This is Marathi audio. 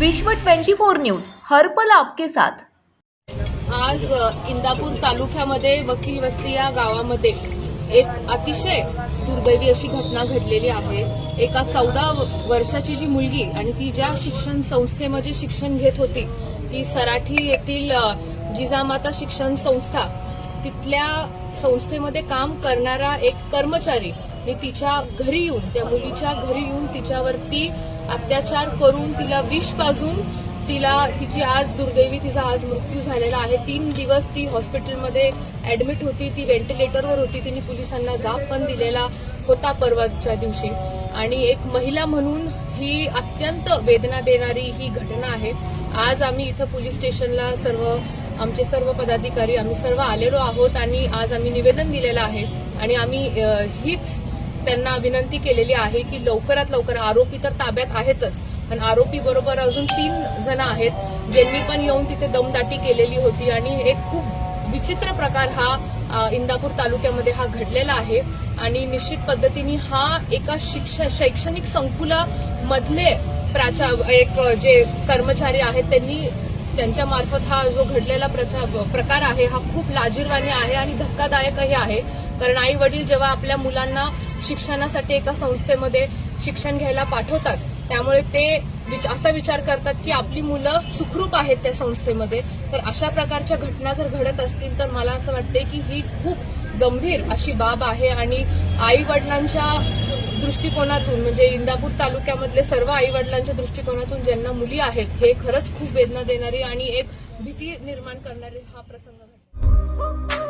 विश्व 24 न्यूज हर्पल आपके साथ. आज इंदापूर तालुक्यामध्ये वकील वस्ती या गावामध्ये एक अतिशय दुर्दैवी अशी घटना घडलेली आहे. एका चौदा वर्षाची जी मुलगी आणि ती ज्या शिक्षण संस्थेमध्ये शिक्षण घेत होती ती सराठी येथील जिजामाता शिक्षण संस्था तिथल्या संस्थेमध्ये काम करणारा एक कर्मचारी आणि तिच्या घरी येऊन त्या मुलीच्या घरी येऊन तिच्यावरती अत्याचार करून तिला विष पाजून तिला तिची आज दुर्दैवी तिचा आज मृत्यू झालेला आहे. तीन दिवस ती हॉस्पिटलमध्ये ऍडमिट होती. ती व्हेंटिलेटरवर होती. तिने पोलिसांना जाब पण दिलेला होता परवाच्या दिवशी. आणि एक महिला म्हणून ही अत्यंत वेदना देणारी ही घटना आहे. आज आम्ही इथं पोलीस स्टेशनला सर्व आमचे सर्व पदाधिकारी आम्ही सर्व आलेलो आहोत आणि आज आम्ही निवेदन दिलेलं आहे. आणि आम्ही हीच त्यांना विनंती केलेली आहे की लवकरात लवकर आरोपी तर ताब्यात आहेतच पण आरोपी बरोबर अजून तीन जण आहेत ज्यांनी पण येऊन तिथे दमदाटी केलेली होती आणि एक खूप विचित्र प्रकार हा इंदापूर तालुक्यामध्ये हा घडलेला आहे. आणि निश्चित पद्धतीने हा एका शिक्षण शैक्षणिक संकुलामधले प्राचा एक जे कर्मचारी आहेत त्यांनी त्यांच्या मार्फत हा जो घडलेला प्रचा- प्रकार आहे हा खूप लाजीरवाणी आहे आणि धक्कादायकही आहे. कारण आई वडील जेव्हा आपल्या मुलांना शिक्षणासाठी एका संस्थेमध्ये शिक्षण घ्यायला पाठवतात. त्यामुळे ते असा विचार करतात की आपली मुलं सुखरूप आहेत त्या संस्थेमध्ये. तर अशा प्रकारच्या घटना जर घडत असतील तर मला असं वाटतंय की ही खूप गंभीर अशी बाब आहे आणि आई वडिलांच्या दृष्टिकोनातून म्हणजे इंदापूर तालुक्यामधले सर्व आई वडिलांच्या दृष्टिकोनातून ज्यांना मुली आहेत हे खरंच खूप वेदना देणारी आणि एक भीती निर्माण करणारी हा प्रसंग घडला.